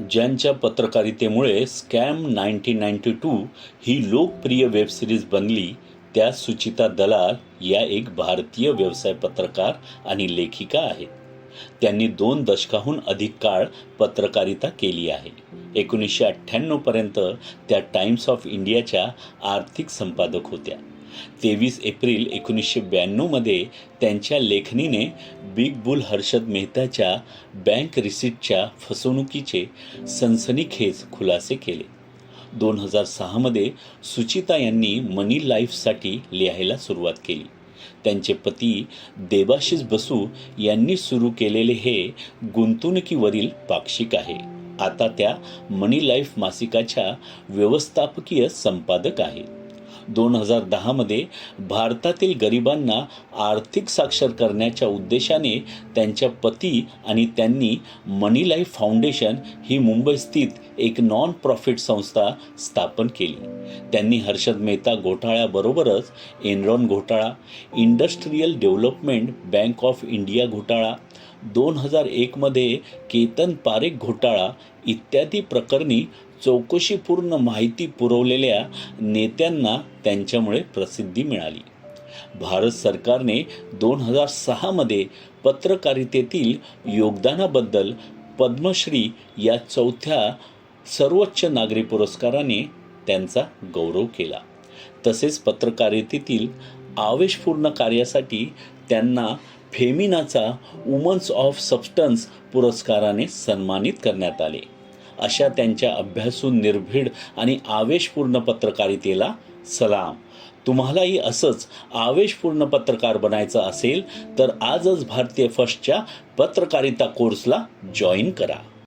ज्यांच्या पत्रकारितेमुळे scam nineteen ninety two ही लोकप्रिय वेबसिरीज बनली त्या सुचिता दलाल या एक भारतीय व्यवसाय पत्रकार आणि लेखिका आहेत. त्यांनी दोन दशकाहून अधिक काळ पत्रकारिता केली आहे. एकोणीसशे अठ्ठ्याण्णवपर्यंत त्या टाइम्स ऑफ इंडियाच्या आर्थिक संपादक होत्या. तेवीस एप्रिल एकोणीसशे ब्याण्णवमध्ये त्यांच्या लेखणीने बिग बुल हर्षद मेहताच्या बँक रिसीटच्या फसवणुकीचे सनसनीखेज खुलासे केले. दोन हजार सहामध्ये सुचिता यांनी मनी लाईफसाठी लिहायला सुरुवात केली. त्यांचे पती देबाशिष बसू यांनी सुरू केलेले हे गुंतवणुकीवरील पाक्षिक आहे. आता त्या मनी लाईफ मासिकाच्या व्यवस्थापकीय संपादक आहेत. दोन हजार दहामध्ये भारतातील गरिबांना आर्थिक साक्षर करण्याच्या उद्देशाने त्यांच्या पती आणि त्यांनी मनी लाईफ फाउंडेशन ही मुंबई स्थित एक नॉन प्रॉफिट संस्था स्थापन केली. त्यांनी हर्षद मेहता घोटाळ्याबरोबरच एनरॉन घोटाळा industrial development bank of India घोटाळा दोन हजार एकमध्ये केतन पारेख घोटाळा इत्यादी प्रकरणी चौकशीपूर्ण माहिती पुरवलेल्या नेत्यांना त्यांच्यामुळे प्रसिद्धी मिळाली. भारत सरकारने दोन हजार सहामध्ये पत्रकारितेतील योगदानाबद्दल पद्मश्री या चौथ्या सर्वोच्च नागरी पुरस्काराने त्यांचा गौरव केला. तसेच पत्रकारितेतील आवेशपूर्ण कार्यासाठी त्यांना फेमिनाचा वुमन्स ऑफ सबस्टन्स पुरस्काराने सन्मानित करण्यात आले. अशा त्यांच्या अभ्यासून निर्भीड आणि आवेशपूर्ण पत्रकारितेला सलाम. तुम्हालाही असंच आवेशपूर्ण पत्रकार बनायचं असेल तर आजच भारतीय फर्स्टच्या पत्रकारिता कोर्सला जॉईन करा.